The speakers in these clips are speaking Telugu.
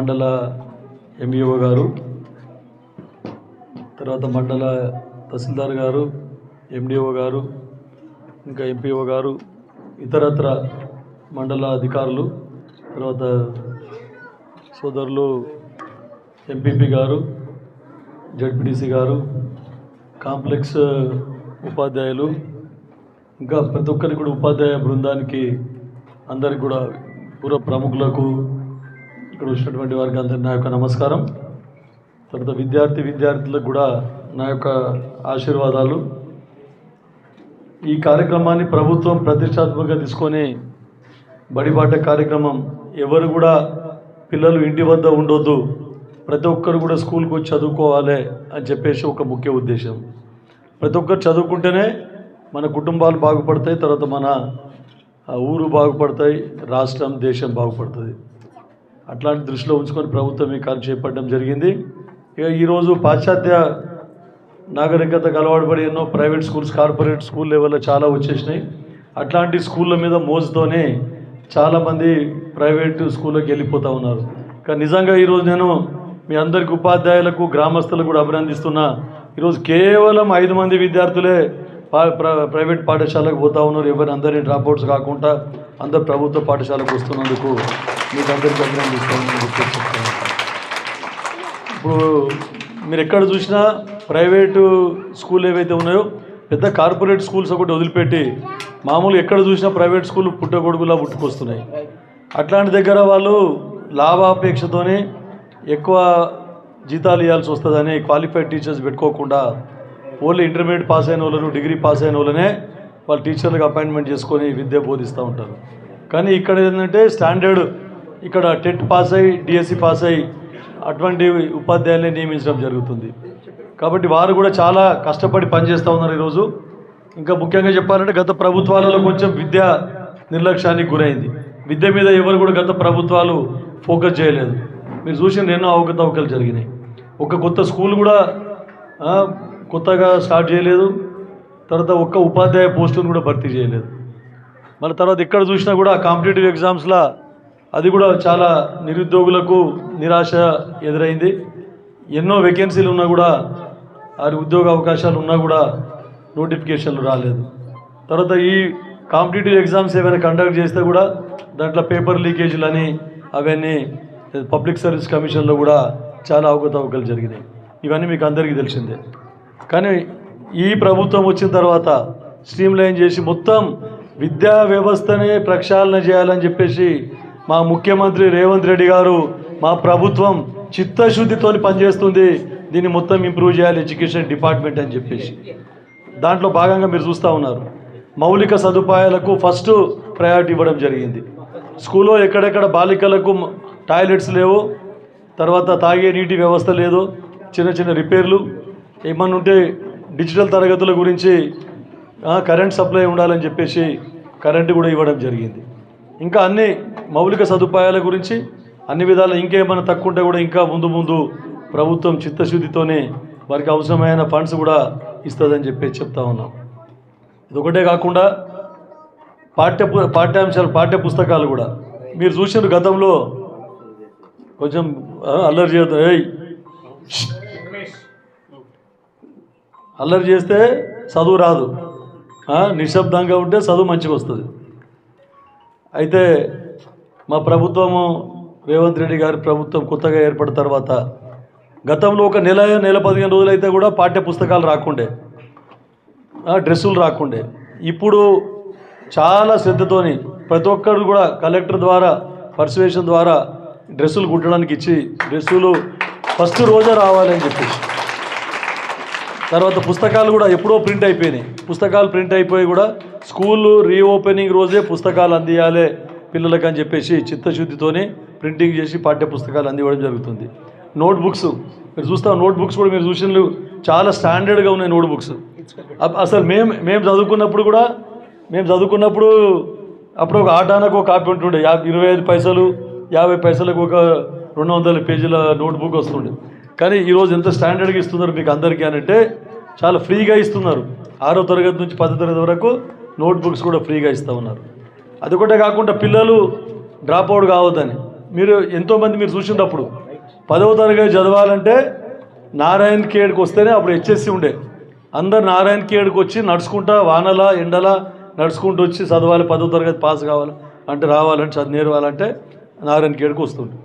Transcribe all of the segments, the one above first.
మండల ఎంఈఓ గారు తర్వాత మండల తహసీల్దార్ గారు ఎండిఓ గారు ఇంకా ఎంపీఓ గారు ఇతరత్ర మండల అధికారులు తర్వాత సోదరులు ఎంపీపీ గారు జడ్పీటీసీ గారు కాంప్లెక్స్ ఉపాధ్యాయులు ఇంకా ప్రతి ఒక్కరికి కూడా ఉపాధ్యాయ బృందానికి అందరికి కూడా పూర్వ ప్రముఖులకు ఇక్కడ వచ్చినటువంటి వారికి అందరి నా యొక్క నమస్కారం. తర్వాత విద్యార్థి విద్యార్థులకు కూడా నా యొక్క ఆశీర్వాదాలు. ఈ కార్యక్రమాన్ని ప్రభుత్వం ప్రతిష్టాత్మకంగా తీసుకొని బడిబాట కార్యక్రమం ఎవరు కూడా పిల్లలు ఇంటి వద్ద ఉండొద్దు. ప్రతి ఒక్కరు కూడా స్కూల్కి వచ్చి చదువుకోవాలి అని చెప్పేసి ఒక ముఖ్య ఉద్దేశం. ప్రతి ఒక్కరు చదువుకుంటేనే మన కుటుంబాలు బాగుపడతాయి తర్వాత మన ఆ, ఊరు బాగుపడతాయి రాష్ట్రం దేశం బాగుపడుతుంది. అట్లాంటి దృష్టిలో ఉంచుకొని ప్రభుత్వం ఈ కార్యం చేపట్టడం జరిగింది. ఇక ఈరోజు పాశ్చాత్య నాగరికతకు అలవాటుపడి ఎన్నో ప్రైవేట్ స్కూల్స్ కార్పొరేట్ స్కూల్ లెవెల్లో చాలా వచ్చేసినాయి. అట్లాంటి స్కూళ్ళ మీద మోజుతోనే చాలామంది ప్రైవేట్ స్కూళ్ళకి వెళ్ళిపోతూ ఉన్నారు. కానీ నిజంగా ఈరోజు నేను మీ అందరికి ఉపాధ్యాయులకు గ్రామస్తులకు కూడా అభినందిస్తున్నా. ఈరోజు కేవలం ఐదు మంది విద్యార్థులే ప్రైవేట్ పాఠశాలకు పోతా ఉన్నారు. ఎవరు అందరినీ డ్రాప్అవుట్స్ కాకుండా అందరు ప్రభుత్వ పాఠశాలకు వస్తున్నందుకు మీకు అందరికీ అభినందిస్తామని చెప్తున్నాను ఇప్పుడు మీరు ఎక్కడ చూసినా ప్రైవేటు స్కూల్ ఏవైతే ఉన్నాయో పెద్ద కార్పొరేట్ స్కూల్స్ ఒకటి వదిలిపెట్టి మామూలు ఎక్కడ చూసినా ప్రైవేట్ స్కూల్ పుట్టగొడుగులా పుట్టుకొస్తున్నాయి. అట్లాంటి దగ్గర వాళ్ళు లాభాపేక్షతోనే ఎక్కువ జీతాలు ఇవ్వాల్సి వస్తుందని క్వాలిఫైడ్ టీచర్స్ పెట్టుకోకుండా ఓన్లీ ఇంటర్మీడియట్ పాస్ అయిన వాళ్ళను డిగ్రీ పాస్ అయిన వాళ్ళనే వాళ్ళు టీచర్లకు అపాయింట్మెంట్ చేసుకొని విద్య బోధిస్తూ ఉంటారు. కానీ ఇక్కడ ఏంటంటే స్టాండర్డ్ ఇక్కడ టెట్ పాస్ అయ్యి డిఎస్సి పాస్ అయ్యి అటువంటి ఉపాధ్యాయుల్ని నియమించడం జరుగుతుంది. కాబట్టి వారు కూడా చాలా కష్టపడి పనిచేస్తూ ఉన్నారు ఈరోజు. ఇంకా ముఖ్యంగా చెప్పాలంటే గత ప్రభుత్వాలలో కొంచెం విద్య నిర్లక్ష్యానికి గురైంది. విద్య మీద ఎవరు కూడా గత ప్రభుత్వాలు ఫోకస్ చేయలేదు. మీరు చూసిన ఎన్నో అవకతవకలు జరిగినాయి. ఒక కొత్త స్కూల్ కూడా కొత్తగా స్టార్ట్ చేయలేదు. తర్వాత ఒక్క ఉపాధ్యాయ పోస్టును కూడా భర్తీ చేయలేదు. మన తర్వాత ఎక్కడ చూసినా కూడా కాంపిటేటివ్ ఎగ్జామ్స్లో అది కూడా చాలా నిరుద్యోగులకు నిరాశ ఎదురైంది. ఎన్నో వేకెన్సీలు ఉన్నా కూడా వారి ఉద్యోగ అవకాశాలు ఉన్నా కూడా నోటిఫికేషన్లు రాలేదు. తర్వాత ఈ కాంపిటేటివ్ ఎగ్జామ్స్ ఏమైనా కండక్ట్ చేస్తే కూడా దాంట్లో పేపర్ లీకేజీలు అని అవన్నీ పబ్లిక్ సర్వీస్ కమిషన్లో కూడా చాలా అవకతవకలు జరిగినాయి. ఇవన్నీ మీకు అందరికీ తెలిసిందే. కానీ ఈ ప్రభుత్వం వచ్చిన తర్వాత స్ట్రీమ్ లైన్ చేసి మొత్తం విద్యా వ్యవస్థనే ప్రక్షాళన చేయాలని చెప్పేసి మా ముఖ్యమంత్రి రేవంత్ రెడ్డి గారు మా ప్రభుత్వం చిత్తశుద్ధితో పనిచేస్తుంది. దీన్ని మొత్తం ఇంప్రూవ్ చేయాలి ఎడ్యుకేషన్ డిపార్ట్మెంట్ అని చెప్పేసి. దాంట్లో భాగంగా మీరు చూస్తూ ఉన్నారు. మౌలిక సదుపాయాలకు ఫస్ట్ ప్రయారిటీ ఇవ్వడం జరిగింది. స్కూల్లో ఎక్కడెక్కడ బాలికలకు టాయిలెట్స్ లేవు. తర్వాత తాగే నీటి వ్యవస్థ లేదు. చిన్న చిన్న రిపేర్లు ఏమన్నా ఉంటే డిజిటల్ తరగతుల గురించి కరెంట్ సప్లై ఉండాలని చెప్పేసి కరెంటు కూడా ఇవ్వడం జరిగింది. ఇంకా అన్ని మౌలిక సదుపాయాల గురించి అన్ని విధాలు ఇంకేమైనా తక్కువ ఉంటే కూడా ఇంకా ముందు ముందు ప్రభుత్వం చిత్తశుద్ధితోనే వారికి అవసరమైన ఫండ్స్ కూడా ఇస్తుందని చెప్పేసి చెప్తా ఉన్నాం. ఇది ఒకటే కాకుండా పాఠ్య పాఠ్యాంశాలు పాఠ్య పుస్తకాలు కూడా. మీరు చూసిన గతంలో కొంచెం అల్లరి చేయొద్దు అల్లరి చేస్తే చదువు రాదు. నిశ్శబ్దంగా ఉంటే చదువు మంచిగా వస్తుంది. అయితే మా ప్రభుత్వము రేవంత్ రెడ్డి గారి ప్రభుత్వం కొత్తగా ఏర్పడిన తర్వాత గతంలో ఒక నెల నెల పదిహేను రోజులు అయితే కూడా పాఠ్య పుస్తకాలు రాకుండే డ్రెస్సులు రాకుండే. ఇప్పుడు చాలా శ్రద్ధతోని ప్రతి ఒక్కరు కూడా కలెక్టర్ ద్వారా పర్సువేషన్ ద్వారా డ్రెస్సులు కుట్టడానికి ఇచ్చి డ్రెస్సులు ఫస్ట్ రోజే రావాలని చెప్పేసి తర్వాత పుస్తకాలు కూడా ఎప్పుడో ప్రింట్ అయిపోయినాయి. పుస్తకాలు ప్రింట్ అయిపోయి కూడా స్కూళ్ళు రీఓపెనింగ్ రోజే పుస్తకాలు అందియాలి పిల్లలకు అని చెప్పేసి చిత్తశుద్ధితోనే ప్రింటింగ్ చేసి పాఠ్య పుస్తకాలు అందివ్వడం జరుగుతుంది. నోట్ బుక్స్ మీరు చూస్తాం నోట్ బుక్స్ కూడా మీరు చూసిన చాలా స్టాండర్డ్గా ఉన్నాయి నోట్ బుక్స్ అసలు మేము మేము చదువుకున్నప్పుడు కూడా మేము చదువుకున్నప్పుడు అప్పుడు ఒక ఆటానికి ఒక కాపీ ఉంటుండే. యాభై ఇరవై ఐదు పైసలు యాభై పైసలకు ఒక రెండు వందల పేజీల నోట్ బుక్ వస్తుండే. కానీ ఈరోజు ఎంత స్టాండర్డ్గా ఇస్తున్నారు మీకు అందరికీ అని అంటే చాలా ఫ్రీగా ఇస్తున్నారు. ఆరో తరగతి నుంచి పదో తరగతి వరకు నోట్బుక్స్ కూడా ఫ్రీగా ఇస్తూ ఉన్నారు. అది ఒకటే కాకుండా పిల్లలు డ్రాప్ అవుట్ కావద్దని. మీరు ఎంతోమంది మీరు చూసినప్పుడు పదవ తరగతి చదవాలంటే నారాయణ కేడ్కి వస్తేనే అప్పుడు హెచ్ఎస్సి ఉండే. అందరు నారాయణ కేడ్కి వచ్చి నడుచుకుంటా వానల ఎండల నడుచుకుంటూ వచ్చి చదవాలి పదవ తరగతి పాస్ కావాలి అంటే రావాలంటే చదువు నేర్వాలంటే నారాయణ కేడ్కి వస్తుండే.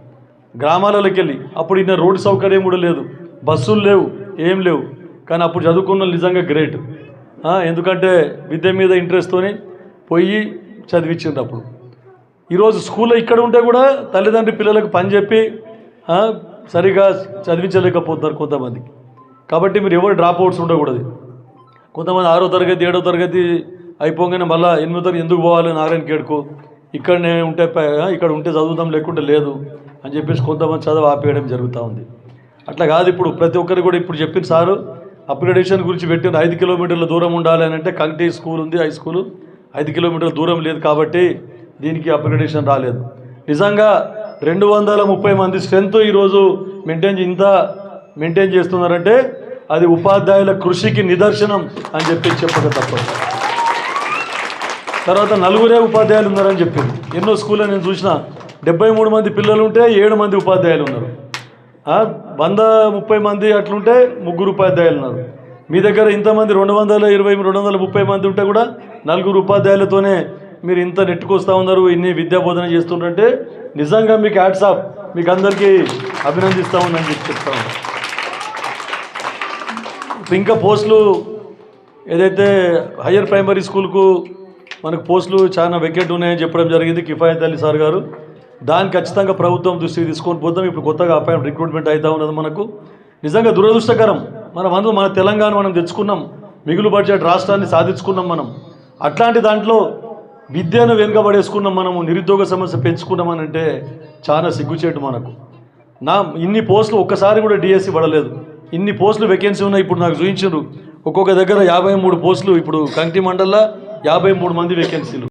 గ్రామాలలోకి వెళ్ళి అప్పుడు ఇన్న రోడ్డు సౌకర్యం కూడా లేదు. బస్సులు లేవు ఏం లేవు. కానీ అప్పుడు చదువుకున్న నిజంగా గ్రేట్. ఎందుకంటే విద్య మీద ఇంట్రెస్ట్తోని పోయి చదివించిండ్రు అప్పుడు. ఈరోజు స్కూల్లో ఇక్కడ ఉంటే కూడా తల్లిదండ్రి పిల్లలకు పని చెప్పి సరిగా చదివించలేకపోతున్నారు కొంతమందికి. కాబట్టి మీరు ఎవరు డ్రాప్ అవుట్స్ ఉండకూడదు. కొంతమంది ఆరో తరగతి ఏడో తరగతి అయిపోగానే మళ్ళీ ఎనిమిదో తరగతి ఎందుకు పోవాలి నారాయణ కేడుకు ఇక్కడనే ఉంటే ఇక్కడ ఉంటే చదువుతాం లేకుంటే లేదు. అని చెప్పేసి కొంతమంది చదువు ఆపేయడం జరుగుతూ ఉంది. అట్లా కాదు ఇప్పుడు ప్రతి ఒక్కరు కూడా ఇప్పుడు చెప్పిన సారు అప్గ్రేడేషన్ గురించి పెట్టిన ఐదు కిలోమీటర్ల దూరం ఉండాలి అని అంటే కంటి స్కూల్ ఉంది హై స్కూల్. ఐదు కిలోమీటర్ల దూరం లేదు కాబట్టి దీనికి అప్గ్రేడేషన్ రాలేదు. నిజంగా రెండు వందల ముప్పై మంది స్ట్రెంత్ ఈరోజు మెయింటైన్ ఇంత మెయింటైన్ చేస్తున్నారంటే అది ఉపాధ్యాయుల కృషికి నిదర్శనం అని చెప్పి చెప్పక తప్పదు. తర్వాత నలుగురే ఉపాధ్యాయులు ఉన్నారని చెప్పింది. ఎన్నో స్కూల్లో నేను చూసిన డెబ్బై మూడు మంది పిల్లలు ఉంటే ఏడు మంది ఉపాధ్యాయులు ఉన్నారు వంద ముప్పై మంది అట్లుంటే ముగ్గురు ఉపాధ్యాయులు ఉన్నారు మీ దగ్గర ఇంతమంది రెండు వందల ఇరవై రెండు వందల ముప్పై మంది ఉంటే కూడా నలుగురు ఉపాధ్యాయులతోనే మీరు ఇంత నెట్టుకొస్తా ఉన్నారు ఇన్ని విద్యా బోధన చేస్తుంటే నిజంగా మీకు హ్యాట్సాప్ మీకు అందరికీ అభినందిస్తా ఉన్నాను చెప్పి చెప్తా ఉన్నాను ఇప్పుడు ఇంకా పోస్టులు ఏదైతే హయ్యర్ ప్రైమరీ స్కూల్కు మనకు పోస్టులు చాలా వెకెట్ ఉన్నాయని చెప్పడం జరిగింది కిఫాయత్ అలీ సార్ గారు. దాన్ని ఖచ్చితంగా ప్రభుత్వం దృష్టికి తీసుకొని పోతాం ఇప్పుడు కొత్తగా అపాయింట్ రిక్రూట్మెంట్ అవుతా ఉన్నది మనకు. నిజంగా దురదృష్టకరం. మనం అందరూ మన తెలంగాణ మనం తెచ్చుకున్నాం. మిగులు బడ్జెట్ రాష్ట్రాన్ని సాధించుకున్నాం మనం. అట్లాంటి దాంట్లో విద్యను వెనుకబడేసుకున్నాం మనము నిరుద్యోగ సమస్య పెంచుకున్నామని అంటే చాలా సిగ్గుచేటు మనకు. నా ఇన్ని పోస్టులు ఒక్కసారి కూడా డిఎస్సి పడలేదు. ఇన్ని పోస్టులు వేకెన్సీ ఉన్నాయి ఇప్పుడు నాకు చూపించారు ఒక్కొక్క దగ్గర యాభై మూడు పోస్టులు ఇప్పుడు కంటి మండల్లో యాభై మూడు మంది వేకెన్సీలు